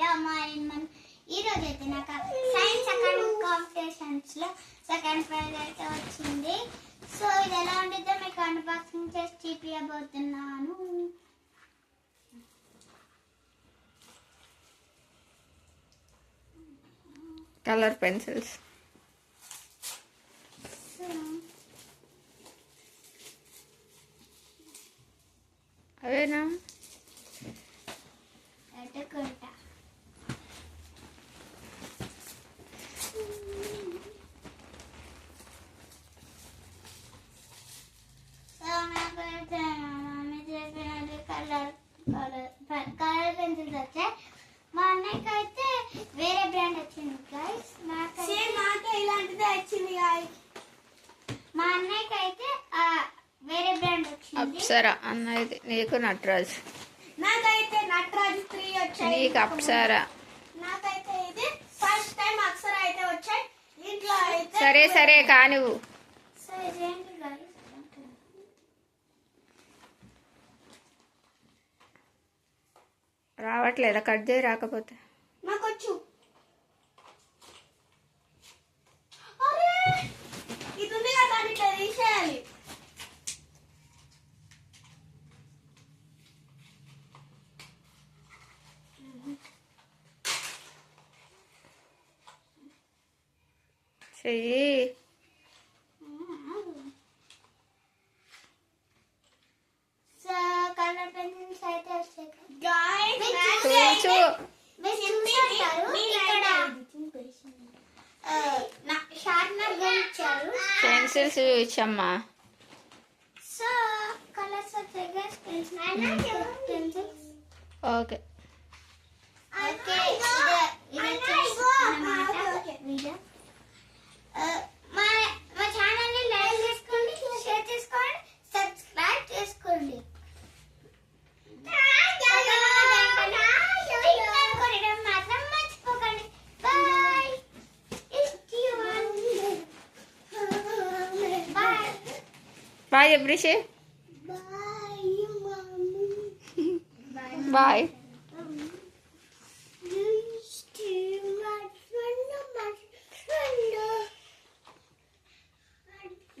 మన ఈ రోజు అయితే నాకు సైన్స్ అకాడమిక్ కాంపిటీషన్స్లో సెకండ్ ప్రైజ్ అయితే వచ్చింది సో ఇది ఎలా ఉంటుందో మీకు అన్బాక్సింగ్ చేసి చూపించబోతున్నాను కలర్ పెన్సిల్స్ అవేనా పెట్టుకుంటా సో నాకైతే మా మమ్మీ చెప్పినట్టు కలర్ కలర్ కలర్ పెన్సిల్స్ వచ్చాయి. మా అన్నయ్యకి అయితే వేరే బ్రాండ్ వచ్చింది గైస్ నాకైతే నాకే ఇలాంటిదే వచ్చింది guys. మా అన్నయ్యకి అయితే ఆ, వేరే బ్రాండ్ వచ్చింది. అప్సరా అన్నది నీకు నటరాజ్. నాకైతే నటరాజు త్రీ వచ్చాయి. నీకు అప్సరా. నాకైతే ఇది ఫస్ట్ టైం అక్షర అయితే వచ్చాయి. ఇంట్లో అయితే సరే సరే కానివ్వు. సో రావట్లేదా కట్ చేయి రాకపోతే. నాకు వచ్చు అరే ఇది ఉంది కదా అని ఇట్లా తీసేయాలి. చెయ్యి సో కలర్ పెన్సిల్స్ అయితే వచ్చాయి గాయ్స్ చూచు మీరు చూసుంటారు ఇక్కడ ఆ, నా- షార్ప్నర్గా ఇచ్చారు పెన్సిల్స్ చూచమ్మా సో కలర్స్ వచ్చాయి guys pencils okay okay Bye, Abrisha. Bye, Mommy. Bye. Bye.